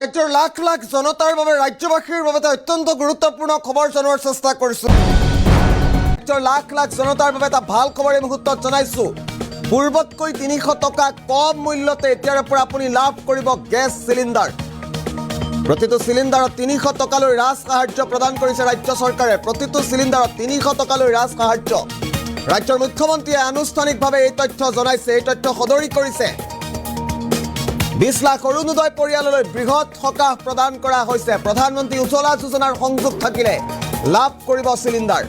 ৰাজ্যৰ লাখ লাখ জনতাৰ বাবে, ৰাজ্যবাসীৰ বাবে এটা অত্যন্ত গুৰুত্বপূৰ্ণ খবৰ জনোৱাৰ চেষ্টা কৰিছোঁ। ৰাজ্যৰ লাখ লাখ জনতাৰ বাবে এটা ভালো খবৰ এই মুহূৰ্তত জনাইছোঁ। পূৰ্বতকৈ তিনিশ টকা কম মূল্যতে এতিয়াৰে পৰা আপুনি লাভ কৰিব গেছ চিলিণ্ডাৰ। প্ৰতিটো চিলিণ্ডাৰত তিনিশ টকালৈ ৰাজ সাহাৰ্য প্ৰদান কৰিছে ৰাজ্য চৰকাৰে। প্ৰতিটো চিলিণ্ডাৰত তিনিশ টকালৈ ৰাজ সাহাৰ্য ৰাজ্যৰ মুখ্যমন্ত্ৰীয়ে আনুষ্ঠানিকভাৱে এই তথ্য জনাইছে। এই তথ্য সদৰি কৰিছে। বিশ লাখ অৰুণোদয় পৰিয়াললৈ বৃহৎ সকাহ প্ৰদান কৰা হৈছে। প্ৰধানমন্ত্ৰী উজ্জ্বলা যোজনাৰ সংযোগ থাকিলে লাভ কৰিব চিলিণ্ডাৰ।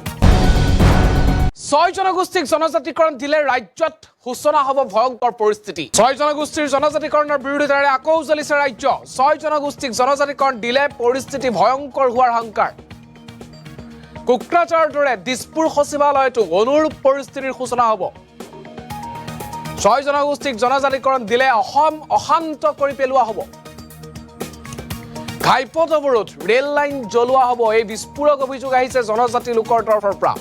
ছয় জনগোষ্ঠীক জনজাতিকৰণ দিলে ৰাজ্যত সূচনা হ'ব ভয়ংকৰ পৰিস্থিতি। ছয় জনগোষ্ঠীৰ জনজাতিকৰণৰ বিৰোধিতাৰে আকৌ জ্বলিছে ৰাজ্য। ছয় জনগোষ্ঠীক জনজাতিকৰণ দিলে পৰিস্থিতি ভয়ংকৰ হোৱাৰ শংকাৰ কোকৰাঝাৰৰ দৰে দিছপুৰ সচিবালয়তো অনুৰূপ পৰিস্থিতিৰ সূচনা হ'ব। ছয় জনগোষ্ঠীক জনজাতিকৰণ দিলে অসম অশান্ত কৰি পেলোৱা হ'ব। ঘাইপথ অৱৰোধ, ৰেল লাইন জ্বলোৱা হ'ব, এই বিস্ফোৰক অভিযোগ আহিছে জনজাতি লোকৰ তৰফৰ পৰা।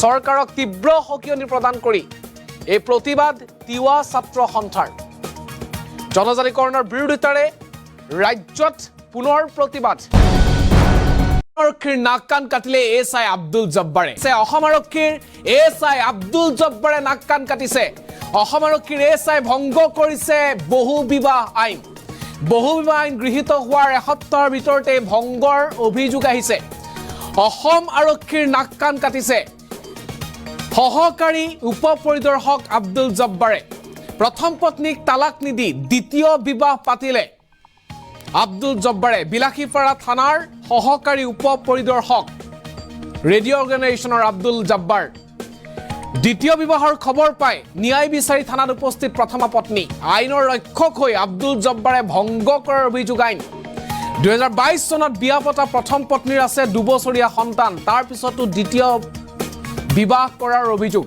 চৰকাৰক তীব্ৰ সকিয়নি প্ৰদান কৰি, এই প্ৰতিবাদ তিৱা ছাত্ৰ সন্থাৰ। জনজাতিকৰণৰ বিৰোধিতাৰে ৰাজ্যত পুনৰ প্ৰতিবাদ। আৰক্ষীৰ নাক কাণ কাটিলে এছ আই আব্দুল জব্বাৰে। অসম আৰক্ষীৰ এছ আই আব্দুল জব্বাৰে নাক কাণ কাটিছে। অসম আৰক্ষীৰ এছ আই ভংগ কৰিছে বহু বিবাহ আইন। বহু বিবাহ আইন গৃহীত হোৱাৰ এসপ্তাহৰ ভিতৰতে ভংগৰ অভিযোগ আহিছে। অসম আৰক্ষীৰ নাক কাণ কাটিছে। সহকাৰী উপ পৰিদৰ্শক আব্দুল জব্বাৰে প্ৰথম পত্নীক তালাক নিদি দ্বিতীয় বিবাহ পাতিলে। আব্দুল জব্বাৰে বিলাসীপাৰা থানাৰ সহকাৰী উপ পৰিদৰ্শক ৰেডিঅ' অৰ্গেনাইজেশ্যনৰ আব্দুল জব্বাৰ দ্বিতীয় বিবাহৰ খবৰ পাই ন্যায় বিচাৰি থানাত উপস্থিত প্ৰথমা পত্নী। আইনৰ ৰক্ষক হৈ আব্দুল জব্বাৰে ভংগ কৰাৰ অভিযোগ আইন। দুহেজাৰ বাইছ চনত বিয়া পতা প্ৰথম পত্নীৰ আছে দুবছৰীয়া সন্তান। তাৰ পিছতো দ্বিতীয় বিবাহ কৰাৰ অভিযোগ।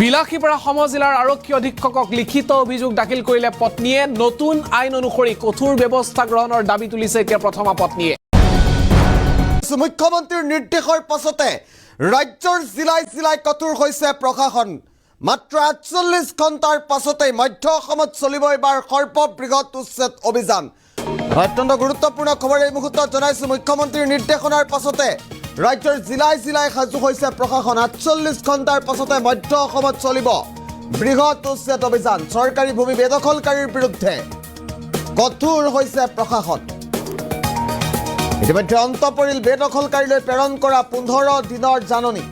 বিলাসীপাৰা সমজিলাৰ আৰক্ষী অধীক্ষকক লিখিত অভিযোগ দাখিল কৰিলে পত্নীয়ে নতুন আইন অনুসৰি কঠোৰ ব্যৱস্থা গ্ৰহণৰ দাবি তুলিছে এতিয়া প্ৰথমা পত্নীয়ে। মুখ্যমন্ত্ৰীৰ নিৰ্দেশৰ পাছতে ৰাজ্যৰ জিলাই জিলাই কঠোৰ হৈছে প্ৰশাসন। মাত্ৰ আঠচল্লিছ ঘণ্টাৰ পাছতেই মধ্য অসমত চলিব এইবাৰ সৰ্ববৃহৎ উচ্ছেদ অভিযান। অত্যন্ত গুৰুত্বপূৰ্ণ খবৰ এই মুহূৰ্তত জনাইছোঁ মুখ্যমন্ত্ৰীৰ নিৰ্দেশনাৰ পাছতে ৰাজ্যৰ জিলাই জিলাই সাজু হৈছে প্ৰশাসন। আঠচল্লিছ ঘণ্টাৰ পাছতে মধ্য অসমত চলিব বৃহৎ উচ্ছেদ অভিযান। চৰকাৰী ভূমি বেদখলকাৰীৰ বিৰুদ্ধে কঠোৰ হৈছে প্ৰশাসন। ইতিমধ্যে অন্ত পৰিল বেদখলকাৰীলৈ প্ৰেৰণ কৰা পোন্ধৰ দিনৰ জাননী।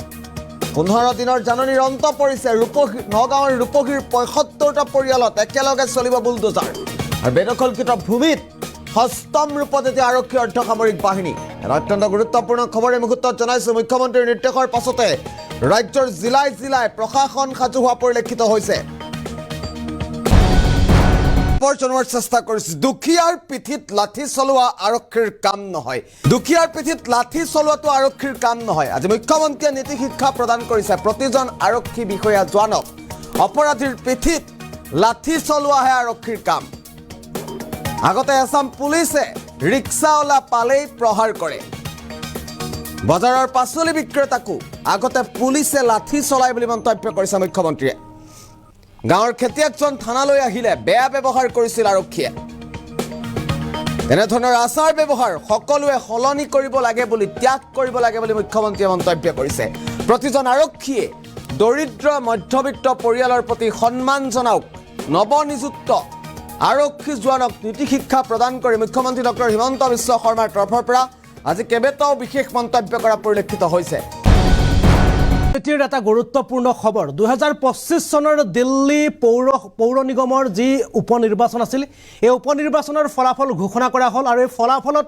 পোন্ধৰ দিনৰ জাননীৰ অন্ত পৰিছে ৰূপহী, নগাঁৱৰ ৰূপহীৰ পঁয়সত্তৰটা পৰিয়ালত একেলগে চলিব বুলডোজাৰ। আৰু বেদখলকৃত ভূমিত সষ্টম ৰূপত এতিয়া আৰক্ষী অৰ্ধসামৰিক বাহিনী। এটা অত্যন্ত গুৰুত্বপূৰ্ণ খবৰ মুহূৰ্তত জনাইছোঁ, মুখ্যমন্ত্ৰীৰ নিৰ্দেশৰ পাছতে ৰাজ্যৰ জিলাই জিলাই প্ৰশাসন সাজু হোৱা পৰিলক্ষিত হৈছে। জনোৱাৰ চেষ্টা কৰিছোঁ। দুখীয়াৰ পিঠিত লাঠি চলোৱা আৰক্ষীৰ কাম নহয়। দুখীয়াৰ পিঠিত লাঠি চলোৱাটো আৰক্ষীৰ কাম নহয়। আজি মুখ্যমন্ত্ৰীয়ে নীতি শিক্ষা প্ৰদান কৰিছে। প্ৰতিজন আৰক্ষী বিষয়া জোৱানক। অপৰাধীৰ পিঠিত লাঠি চলোৱাহে আৰক্ষীৰ কাম। আগতে আছাম পুলিচে ৰিক্সাৱালা পালেই প্ৰহাৰ কৰে। বজাৰৰ পাচলি বিক্ৰেতাকো আগতে পুলিচে লাঠি চলায় বুলি মন্তব্য কৰিছে মুখ্যমন্ত্ৰীয়ে। গাঁৱৰ খেতিয়কজন থানালৈ আহিলে বেয়া ব্যৱহাৰ কৰিছিল আৰক্ষীয়ে। এনেধৰণৰ আচাৰ ব্যৱহাৰ সকলোৱে সলনি কৰিব লাগে বুলি ত্যাগ কৰিব লাগে বুলি মুখ্যমন্ত্ৰীয়ে মন্তব্য কৰিছে। প্ৰতিজন আৰক্ষীয়ে দৰিদ্ৰ মধ্যবিত্ত পৰিয়ালৰ প্ৰতি সন্মান জনাওক নৱনিযুক্ত আৰক্ষী জোৱানক নীতি শিক্ষা প্ৰদান কৰি মুখ্যমন্ত্ৰী ডক্টৰ হিমন্ত বিশ্ব শৰ্মাৰ তৰফৰ পৰা আজি কেইবাটাও বিশেষ মন্তব্য কৰা পৰিলক্ষিত হৈছে। এটিৰ এটা গুৰুত্বপূৰ্ণ খবৰ। দুহেজাৰ পঁচিছ চনৰ দিল্লী পৌৰ পৌৰ নিগমৰ যি উপ আছিল, এই উপ ফলাফল ঘোষণা কৰা হ'ল আৰু এই ফলাফলত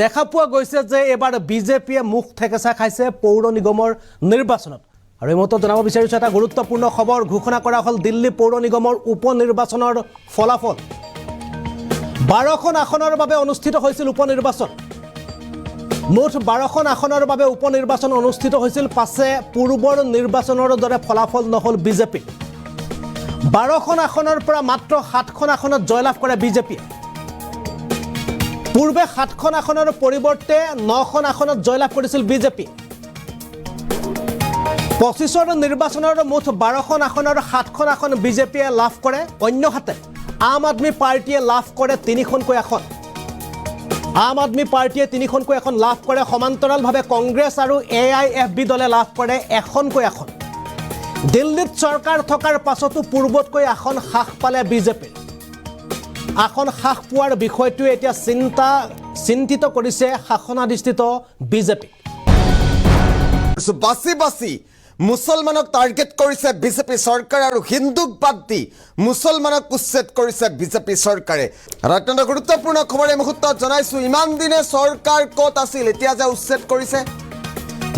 দেখা পোৱা গৈছে যে এইবাৰ বিজেপিয়ে মুখ থেকেচা খাইছে পৌৰ নিগমৰ নিৰ্বাচনত। আৰু এই মুহূৰ্তত জনাব বিচাৰিছোঁ এটা গুৰুত্বপূৰ্ণ খবৰ, ঘোষণা কৰা হ'ল দিল্লী পৌৰ নিগমৰ উপ নিৰ্বাচনৰ ফলাফল। বাৰখন আসনৰ বাবে অনুষ্ঠিত হৈছিল উপ নিৰ্বাচন মুঠ বাৰখন আসনৰ বাবে উপ নিৰ্বাচন অনুষ্ঠিত হৈছিল, পাছে পূৰ্বৰ নিৰ্বাচনৰ দৰে ফলাফল নহ'ল বিজেপি বাৰখন আসনৰ পৰা মাত্ৰ সাতখন আসনত জয়লাভ কৰে বিজেপিয়ে। পূৰ্বে সাতখন আসনৰ পৰিৱৰ্তে নখন আসনত জয়লাভ কৰিছিল বিজেপি পঁচিছৰ নিৰ্বাচনৰ মুঠ বাৰখন আসনৰ সাতখন আসন বিজেপিয়ে লাভ কৰে, অন্যহাতে আম আদমী পাৰ্টীয়ে লাভ কৰে তিনিখনকৈ আসন। আম আদমি পাৰ্টীয়ে তিনিখনকৈ এখন লাভ কৰে, সমান্তৰালভাৱে কংগ্ৰেছ আৰু এ আই এফ বি দলে লাভ কৰে এখনকৈ আসন দিল্লীত চৰকাৰ থকাৰ পাছতো পূৰ্বতকৈ আসন হ্ৰাস পালে বিজেপিৰ। আসন হ্ৰাস পোৱাৰ বিষয়টোৱে এতিয়া চিন্তা, চিন্তিত কৰিছে শাসনাধিষ্ঠিত বিজেপিক বাছি বাছি মুছলমানক টাৰ্গেট কৰিছে বিজেপি চৰকাৰে আৰু হিন্দুক বাদ দি মুছলমানক উচ্ছেদ কৰিছে বিজেপি চৰকাৰে। আৰু অত্যন্ত গুৰুত্বপূৰ্ণ খবৰ এই মুহূৰ্তত জনাইছোঁ, ইমান দিনে চৰকাৰ ক'ত আছিল, এতিয়া যে উচ্ছেদ কৰিছে?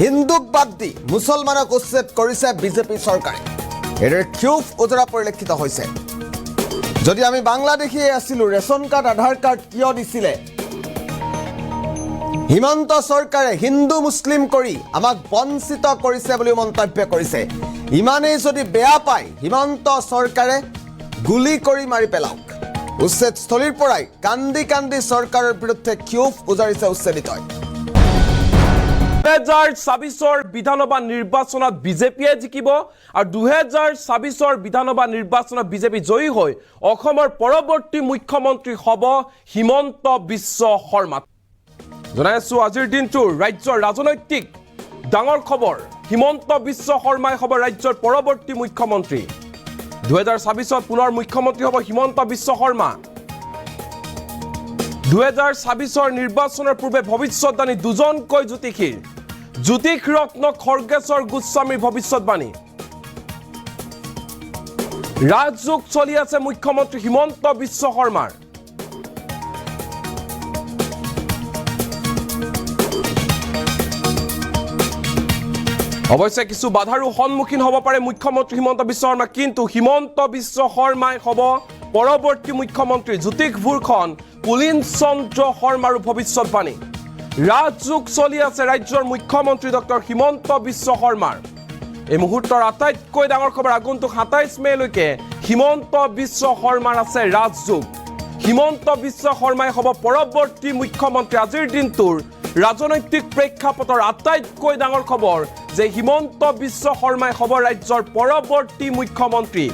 হিন্দুক বাদ দি মুছলমানক উচ্ছেদ কৰিছে বিজেপি চৰকাৰে। এইদৰে ক্ষোভ উজৰা পৰিলক্ষিত হৈছে। যদি আমি বাংলাদেশীয়ে আছিলোঁ, ৰেচন কাৰ্ড, আধাৰ কাৰ্ড কিয় দিছিলে? হিমন্ত চৰকাৰে হিন্দু মুছলিম কৰি আমাক বঞ্চিত কৰিছে বুলি মন্তব্য কৰিছে। ইমানেই যদি বেয়া পায়, হিমন্ত চৰকাৰে গুলী কৰি মাৰি পেলাওক। উচ্ছেদস্থলীৰ পৰাই কান্দি কান্দি চৰকাৰৰ বিৰুদ্ধে ক্ষোভ উজাৰিছে উচ্ছেদিতই। দুহেজাৰ ছাব্বিছৰ বিধানসভা নিৰ্বাচনত বিজেপিয়ে জিকিব আৰু দুহেজাৰ ছাব্বিছৰ বিধানসভা নিৰ্বাচনত বিজেপি জয়ী হৈ অসমৰ পৰৱৰ্তী মুখ্যমন্ত্ৰী হ'ব হিমন্ত বিশ্ব শৰ্মা। জনাই আছো আজিৰ দিনটোৰ ৰাজ্যৰ ৰাজনৈতিক ডাঙৰ খবৰ। হিমন্ত বিশ্ব শৰ্মাই হ'ব ৰাজ্যৰ পৰৱৰ্তী মুখ্যমন্ত্ৰী। দুহেজাৰ ছাব্বিছত পুনৰ মুখ্যমন্ত্ৰী হ'ব হিমন্ত বিশ্ব শৰ্মা। দুহেজাৰ ছাব্বিছৰ নিৰ্বাচনৰ পূৰ্বে ভৱিষ্যতবাণী দুজনকৈ জ্যোতিষীৰ। জ্যোতিষ ৰত্ন খৰ্গেশ্বৰ গোস্বামীৰ ভৱিষ্যতবাণী। ৰাজযোগ চলি আছে মুখ্যমন্ত্ৰী হিমন্ত বিশ্ব শৰ্মাৰ। অৱশ্যে কিছু বাধাৰো সন্মুখীন হ'ব পাৰে মুখ্যমন্ত্ৰী হিমন্ত বিশ্ব শৰ্মা, কিন্তু হিমন্ত বিশ্ব শৰ্মাই হ'ব পৰৱৰ্তী মুখ্যমন্ত্ৰী জ্যোতিষ ভূৰখন পুলিন চন্দ্ৰ শৰ্মাৰো ভৱিষ্যতবাণী ৰাজযোগ চলি আছে ৰাজ্যৰ মুখ্যমন্ত্ৰী ডক্টৰ হিমন্ত বিশ্ব শৰ্মাৰ। এই মুহূৰ্তৰ আটাইতকৈ ডাঙৰ খবৰ আগন্তুক সাতাইছ মে'লৈকে হিমন্ত বিশ্ব শৰ্মাৰ আছে ৰাজযোগ। হিমন্ত বিশ্ব শৰ্মাই হ'ব পৰৱৰ্তী মুখ্যমন্ত্ৰী আজিৰ দিনটোৰ ৰাজনৈতিক প্ৰেক্ষাপটৰ আটাইতকৈ ডাঙৰ খবৰ যে হিমন্ত বিশ্ব শৰ্মাই হ'ব ৰাজ্যৰ পৰৱৰ্তী মুখ্যমন্ত্ৰী।